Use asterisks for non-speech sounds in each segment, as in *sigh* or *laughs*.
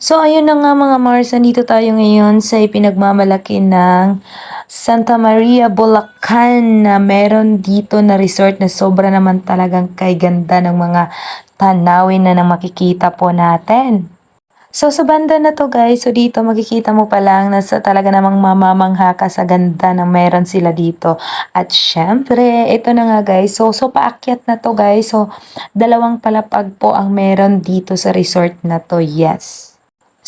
So, ayun na nga mga Mars, nandito tayo ngayon sa ipinagmamalaki ng Santa Maria, Bulacan na meron dito na resort na sobra naman talagang kay ganda ng mga tanawin na nang makikita po natin. So, sa banda na to guys, so dito makikita mo pa lang na sa talaga namang mamamangha ka sa ganda ng meron sila dito. At syempre, ito na nga guys, so, so paakyat na to guys, so dalawang palapag po ang meron dito sa resort na to, yes.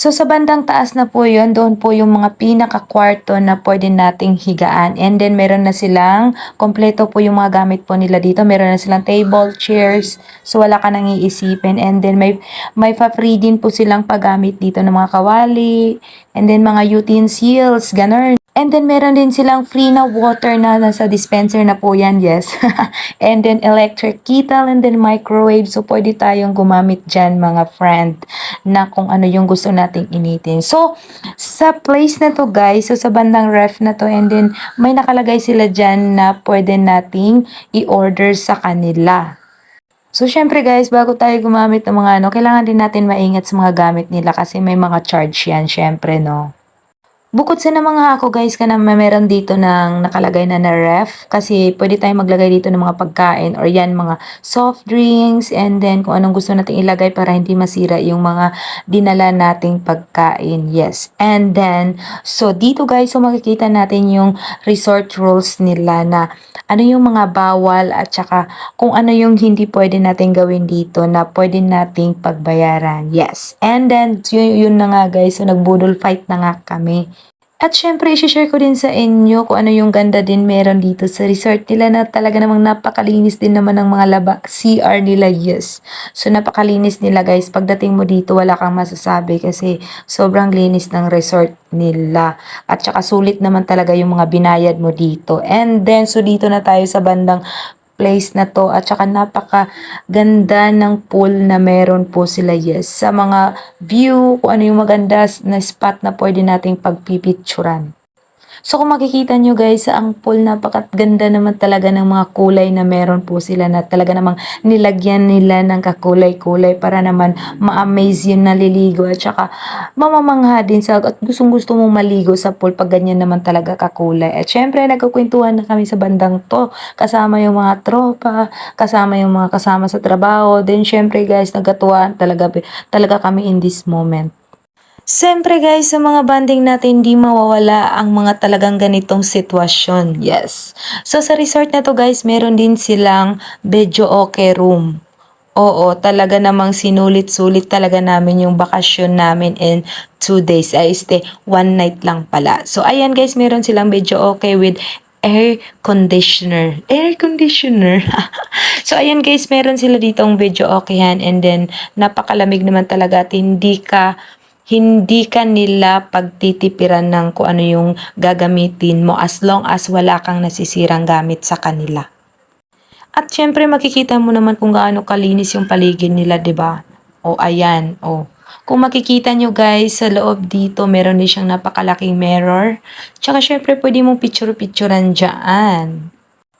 So sa bandang taas na po yun, doon po yung mga pinaka-kwarto na pwede nating higaan. And then meron na silang, kompleto po yung mga gamit po nila dito. Meron na silang table, chairs, so wala ka nang iisipin. And then may, may pa-free din po silang paggamit dito ng mga kawali, and then mga utensils, ganun. And then meron din silang free na water na nasa dispenser na po yan, yes. *laughs* and then electric kettle and then microwave. So pwede tayong gumamit dyan mga friend na kung ano yung gusto nating initin. So sa place na to guys, so sa bandang ref na to and then may nakalagay sila dyan na pwede nating i-order sa kanila. So, syempre guys, bago tayo gumamit ng mga ano, kailangan din natin maingat sa mga gamit nila kasi may mga charge yan, syempre, no? Bukod sa namang ako guys ka na meron dito ng nakalagay na na ref kasi pwede tayong maglagay dito ng mga pagkain or yan mga soft drinks and then kung anong gusto nating ilagay para hindi masira yung mga dinala nating pagkain. Yes. And then so dito guys so makikita natin yung resort rules nila na ano yung mga bawal at saka kung ano yung hindi pwede natin gawin dito na pwede nating pagbayaran. Yes. And then yun, yun na nga guys so nagbudol fight na nga kami. At syempre, isi-share ko din sa inyo kung ano yung ganda din meron dito sa resort nila na talaga namang napakalinis din naman ng mga laba. CR nila, yes. So, napakalinis nila guys. Pagdating mo dito, wala kang masasabi kasi sobrang linis ng resort nila. At saka sulit naman talaga yung mga binayad mo dito. And then, so dito na tayo sa bandang place na to at saka napaka ganda ng pool na meron po sila yes sa mga view kung ano yung maganda na spot na pwede nating pagpipicturan. So kung makikita nyo guys, ang pool napakaganda naman talaga ng mga kulay na meron po sila na talaga namang nilagyan nila ng kakulay-kulay para naman ma-amaze yung naliligo at saka mamamangha din sa at gustong gusto mong maligo sa pool pag ganyan naman talaga kakulay. At syempre nagkukwentuhan na kami sa bandang to kasama yung mga tropa, kasama yung mga kasama sa trabaho. Then syempre guys, nagkatuwaan talaga, talaga kami in this moment. Siyempre guys, sa mga banding natin, hindi mawawala ang mga talagang ganitong sitwasyon. Yes. So sa resort na to guys, meron din silang Bedyo Okay room. Oo, talaga namang sinulit-sulit talaga namin yung bakasyon namin in two days. Ay, stay one night lang pala. So ayan guys, meron silang Bedyo Okay with air conditioner. Air conditioner. *laughs* so, ayan guys, meron sila ditong video okay yan. And then, napakalamig naman talaga at hindi ka hindi ka nila pagtitipiran ng kung ano yung gagamitin mo as long as wala kang nasisirang gamit sa kanila. At syempre makikita mo naman kung gaano kalinis yung paligid nila, 'di ba? O ayan, o. Kung makikita nyo guys, sa loob dito, meron din siyang napakalaking mirror. Tsaka syempre, pwede mong picture-picturean dyan.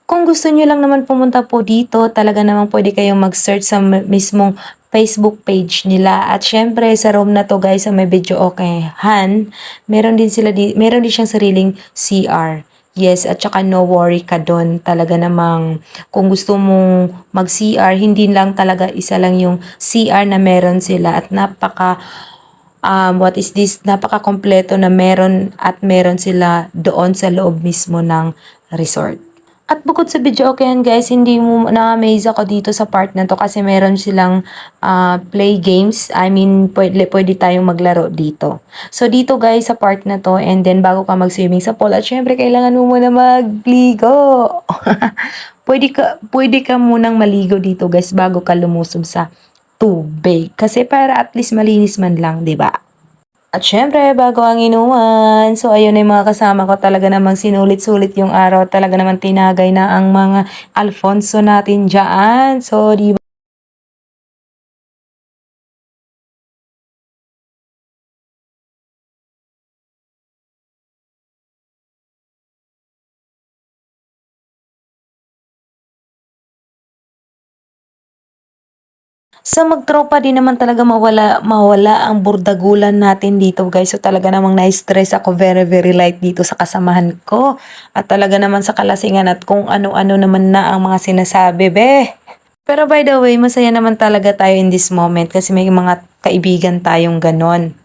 Kung gusto nyo lang naman pumunta po dito, talaga naman pwede kayong mag-search sa mismong Facebook page nila. At syempre, sa room na to guys, may video okay, Han, meron din sila, di, meron din siyang sariling CR. Yes, at saka no worry ka doon. Talaga namang kung gusto mong mag-CR, hindi lang talaga isa lang yung CR na meron sila at napaka um, what is this, napaka-kompleto na meron at meron sila doon sa loob mismo ng resort. At bukod sa video okay yan guys, hindi mo na-amaze ako dito sa part na to kasi meron silang uh, play games. I mean, pwede, pwede tayong maglaro dito. So dito guys sa part na to and then bago ka mag-swimming sa pool at syempre kailangan mo muna magligo. *laughs* pwede ka pwede ka munang maligo dito guys bago ka lumusob sa tubig kasi para at least malinis man lang, ba? At syempre, bago ang inuman, so ayun yung mga kasama ko talaga namang sinulit-sulit yung araw. Talaga naman tinagay na ang mga Alfonso natin dyan. So, di ba? So magtropa din naman talaga mawala mawala ang burdagulan natin dito guys. So talaga namang na-stress ako very very light dito sa kasamahan ko. At talaga naman sa kalasingan at kung ano-ano naman na ang mga sinasabi be. Pero by the way, masaya naman talaga tayo in this moment kasi may mga kaibigan tayong ganon.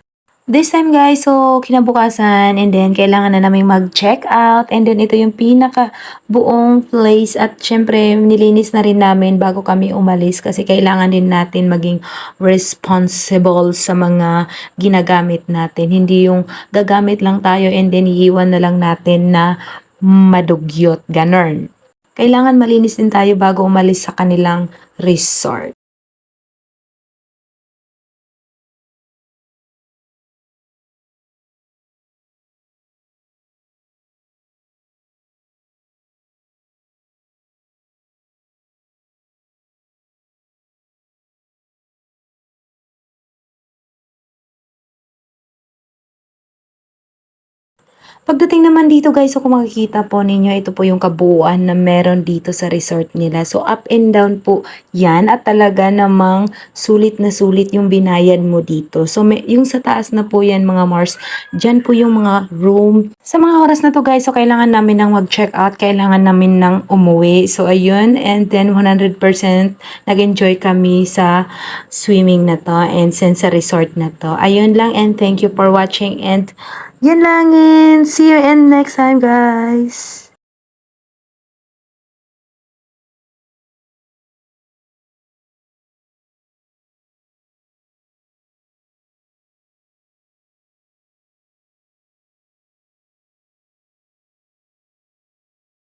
This time guys, so kinabukasan and then kailangan na namin mag-check out and then ito yung pinaka buong place at syempre nilinis na rin namin bago kami umalis kasi kailangan din natin maging responsible sa mga ginagamit natin. Hindi yung gagamit lang tayo and then iiwan na lang natin na madugyot, ganon. Kailangan malinis din tayo bago umalis sa kanilang resort. Pagdating naman dito guys, so kung makikita po ninyo, ito po yung kabuuan na meron dito sa resort nila. So up and down po yan at talaga namang sulit na sulit yung binayad mo dito. So may, yung sa taas na po yan mga Mars, dyan po yung mga room. Sa mga oras na to guys, so kailangan namin nang mag-check out, kailangan namin nang umuwi. So ayun, and then 100% nag-enjoy kami sa swimming na to and sen sa resort na to. Ayun lang and thank you for watching and yan lang and see you in next time guys.